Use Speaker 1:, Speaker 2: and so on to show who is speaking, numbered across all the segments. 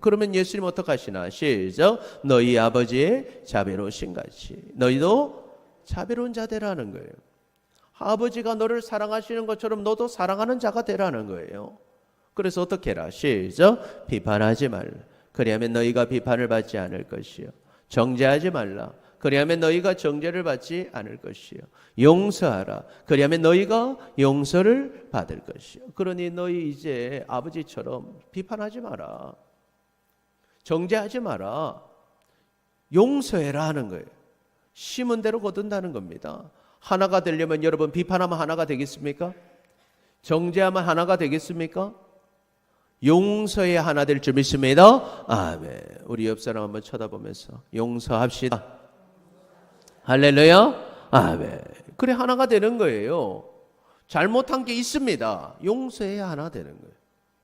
Speaker 1: 그러면 예수님 어떡하시나? 시작. 너희 아버지의 자비로우신 같이 너희도 자비로운 자 되라는 거예요. 아버지가 너를 사랑하시는 것처럼 너도 사랑하는 자가 되라는 거예요. 그래서 어떻게 해라? 시작. 비판하지 말라. 그리하면 너희가 비판을 받지 않을 것이요. 정죄하지 말라. 그리하면 너희가 정죄를 받지 않을 것이요. 용서하라. 그리하면 너희가 용서를 받을 것이요. 그러니 너희 이제 아버지처럼 비판하지 마라. 정죄하지 마라. 용서해라 하는 거예요. 심은 대로 거둔다는 겁니다. 하나가 되려면 여러분 비판하면 하나가 되겠습니까? 정죄하면 하나가 되겠습니까? 용서의 하나 될 줄 믿습니다. 아멘. 우리 옆 사람 한번 쳐다보면서 용서합시다. 할렐루야. 아멘. 그래 하나가 되는 거예요. 잘못한 게 있습니다. 용서해야 하나 되는 거예요.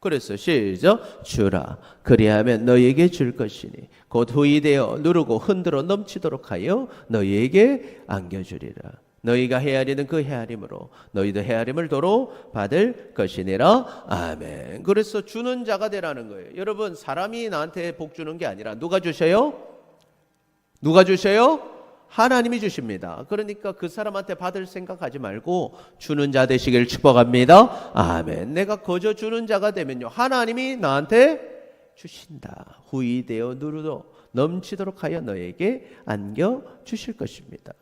Speaker 1: 그래서 시작 주라. 그리하면 너희에게 줄 것이니 곧 후이 되어 누르고 흔들어 넘치도록 하여 너희에게 안겨주리라. 너희가 헤아리는 그 헤아림으로 너희도 헤아림을 도로 받을 것이니라. 아멘. 그래서 주는 자가 되라는 거예요. 여러분 사람이 나한테 복 주는 게 아니라 누가 주셔요? 누가 주셔요? 하나님이 주십니다. 그러니까 그 사람한테 받을 생각하지 말고 주는 자 되시길 축복합니다. 아멘. 내가 거저 주는 자가 되면요. 하나님이 나한테 주신다. 후이되어 누르도 넘치도록 하여 너에게 안겨 주실 것입니다.